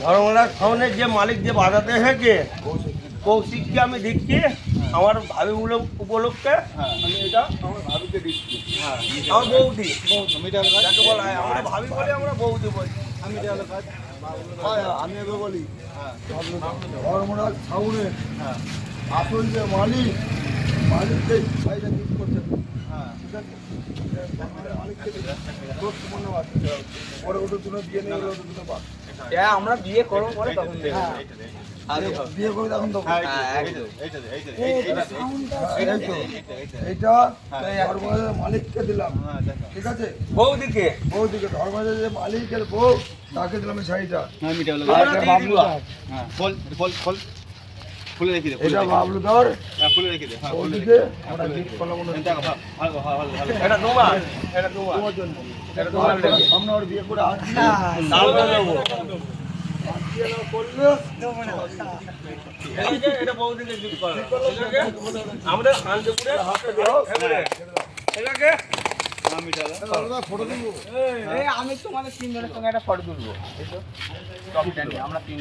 ধর্মলার খাওয়ানের যে মালিক যে বাজাতে এসেছে কৌশিককে আমি দিচ্ছি আমার ভাবি উপলক্ষে আমি এটা আমার ভাবিকে দিচ্ছি। আমার বৌদি। যাকে বলা হয় আমরা ভাবি বলে আমরা বৌদি বলি। হ্যাঁ, আমি এবার বলি। ধর্মরাজ ছাউনের আসল যে মালিক মালিককে ভাইটা ঠিক আছে? মালিককে দোষ পরে ওদের জন্য বিয়ে নিয়ে জন্য বাদ হ্যাঁ আমরা বিয়ে করব পরে তখন দেবো বিয়ে করে তখন তো হ্যাঁ, এই তো এইটা ধর্মরাজের মালিককে দিলাম। ঠিক আছে? বৌদিকে। বৌদিকে ধর্মরাজের যে মালিকের বউ তাকে দিলাম শাড়িটা। দিয়ে দিব। খুলে রেখে দে এটা বাবলু ধর হ্যাঁ, খুলে রেখে দে হ্যাঁ, খুলে রেখে বৌদিকে আমরা গিফট করলাম ওনার দে। ভালো, ভালো, ভালো, ভালো। এটা তোমার এটা তোমার তোমার জন্য এটা তোমার লেগে। সামনে ওর বিয়ে করে আসছি তাহলে দেবো বিয়ে না করলে এই যে এটা বৌদিকে gift করা। ঠিক আছে? আমাদের শান্তিপুরে এটাকে ফটো তুলবো এই আমি তোমাদের তিনজনের সঙ্গে একটা ফটো তুলবো আমরা তিনজন